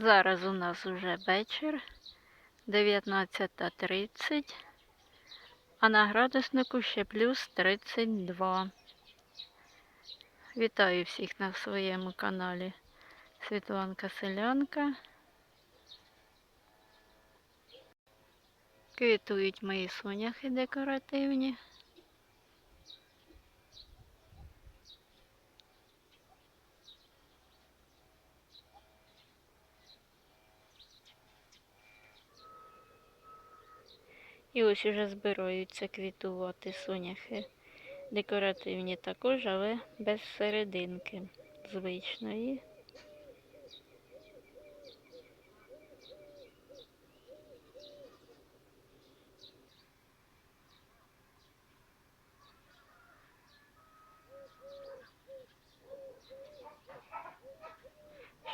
Зараз у нас вже вечір, 19.30, а на градуснику ще плюс 32. Вітаю всіх на своєму каналі Світланка Селянка. Квітують мої соняхи декоративні. Ось уже збираються квітувати соняхи. Декоративні також, але без серединки звичної.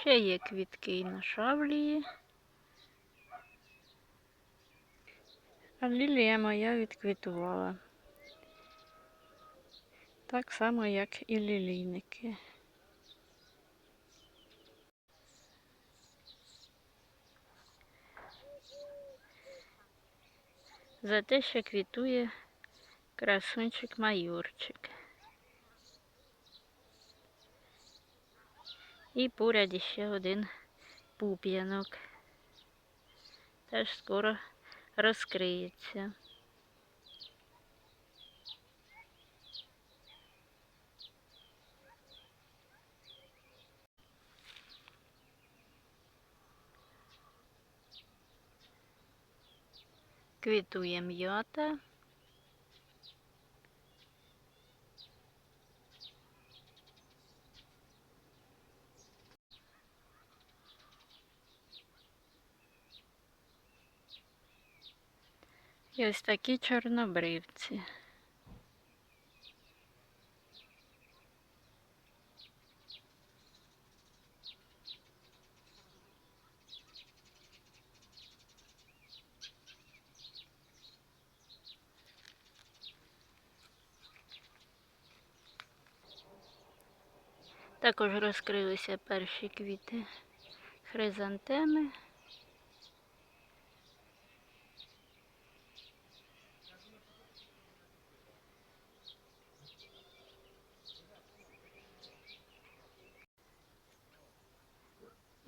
Ще є квітки і на шавлії. А лілія моя відквітувала. Так само, як і лілійники. За те, що квітує красунчик майорчик. І поряд ще один пуп'янок. Теж скоро розкриється. Квітує м'ята. І ось такі чорнобривці. Також розкрилися перші квіти хризантеми.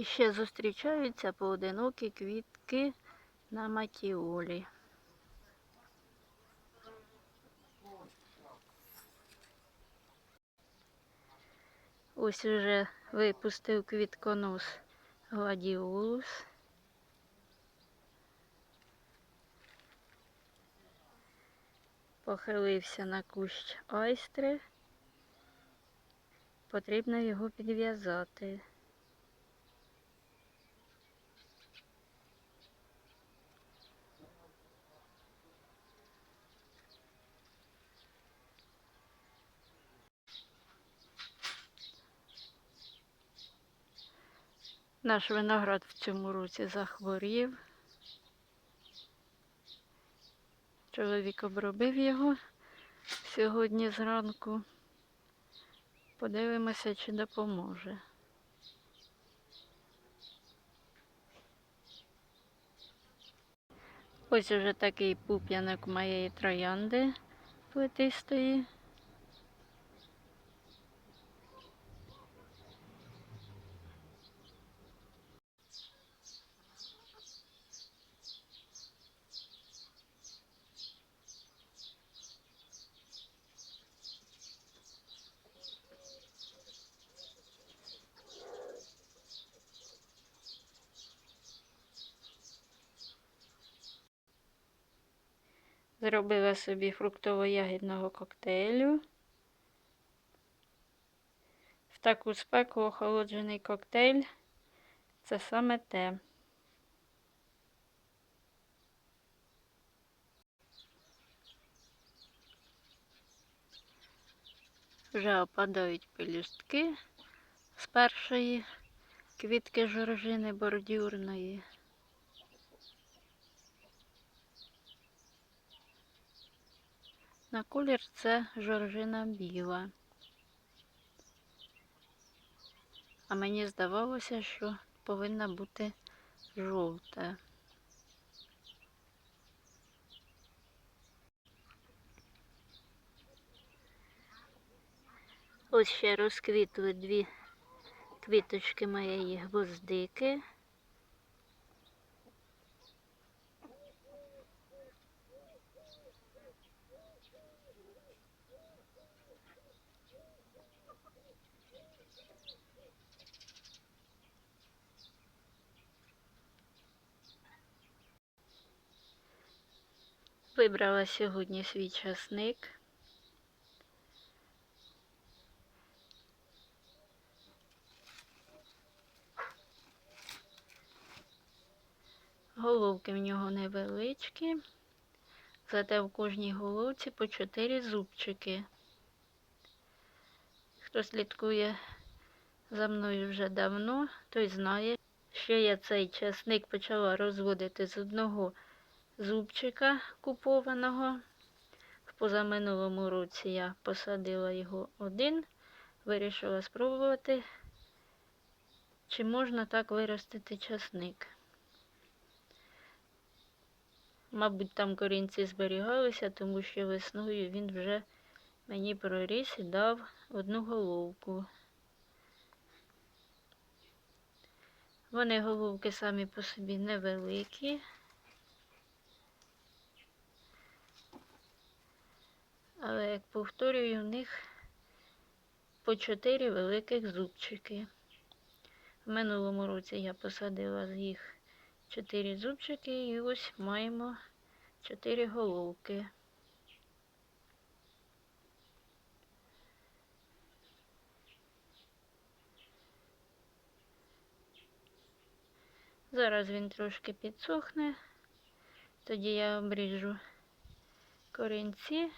Ще зустрічаються поодинокі квітки на матіолі. Ось уже випустив квітконос гладіолус. Похилився на кущ айстри. Потрібно його підв'язати. Наш виноград в цьому році захворів. Чоловік обробив його сьогодні зранку. Подивимося, чи допоможе. Ось уже такий пуп'янок моєї троянди плетистої. Зробила собі фруктово-ягідного коктейлю. В таку спеку охолоджений коктейль це саме те. Вже опадають пелюстки з першої квітки жоржини бордюрної. На колір це жоржина біла. А мені здавалося, що повинна бути жовта. Ось ще розквітли дві квіточки моєї гвоздики. Вибрала сьогодні свій часник. Головки в нього невеличкі, зате в кожній головці по чотири зубчики. Хто слідкує за мною вже давно, той знає, що я цей часник почала розводити з одного зубчика купованого. В позаминулому році я посадила його один, вирішила спробувати, чи можна так виростити часник. Мабуть, там корінці зберігалися, тому що весною він вже мені проріс і дав одну головку. Вони головки самі по собі невеликі. Але, як повторюю, в них по чотири великих зубчики. В минулому році я посадила з їх чотири зубчики і ось маємо чотири головки. Зараз він трошки підсохне, тоді я обріжу корінці.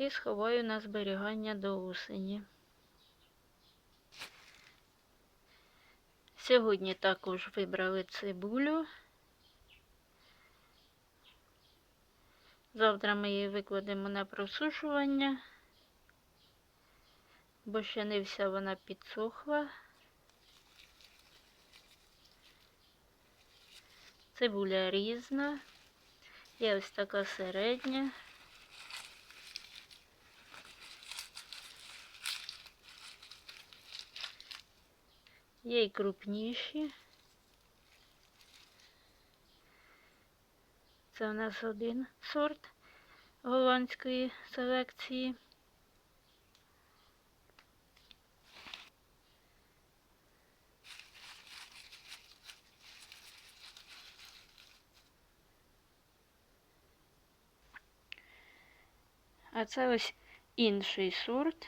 І сховаю на зберігання до осені. Сьогодні також вибрали цибулю. Завтра ми її викладемо на просушування, бо ще не вся вона підсохла. Цибуля різна, є ось така середня. Є й крупніші. Це у нас один сорт голландської селекції. А це ось інший сорт.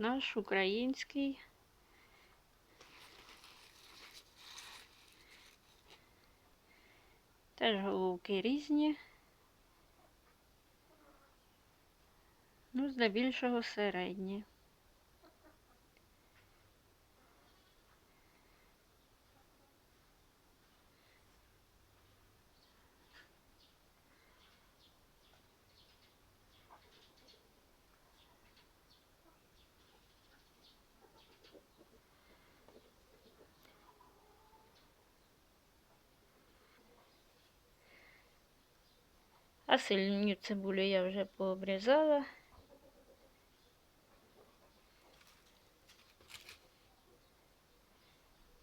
Наш український. Теж головки різні. Ну, здебільшого середні. А сильню цибулю я вже пообрізала.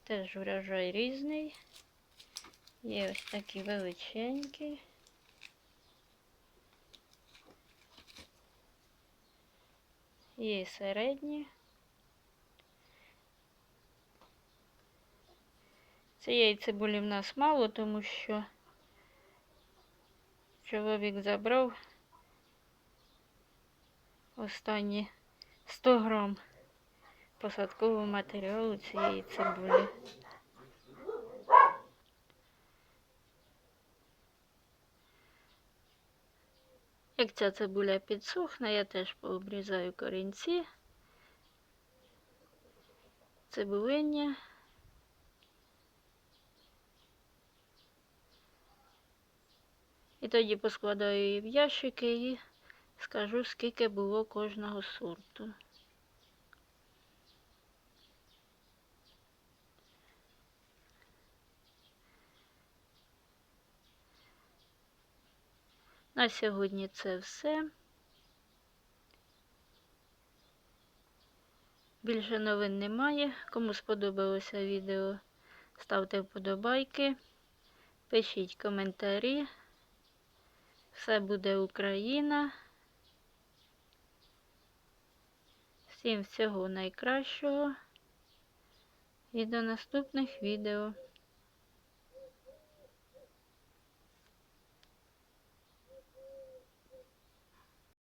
Теж врожай різний. Є ось такі величенькі. Є і середні. Цієї цибулі в нас мало, тому що чоловік забрав останні 100 грам посадкового матеріалу цієї цибулі. Як ця цибуля підсохне, я теж пообрізаю корінці, цибулиння. І тоді поскладаю її в ящики і скажу, скільки було кожного сорту. На сьогодні це все. Більше новин немає. Кому сподобалося відео, ставте вподобайки, пишіть коментарі. Все буде Україна. Всім всього найкращого і до наступних відео.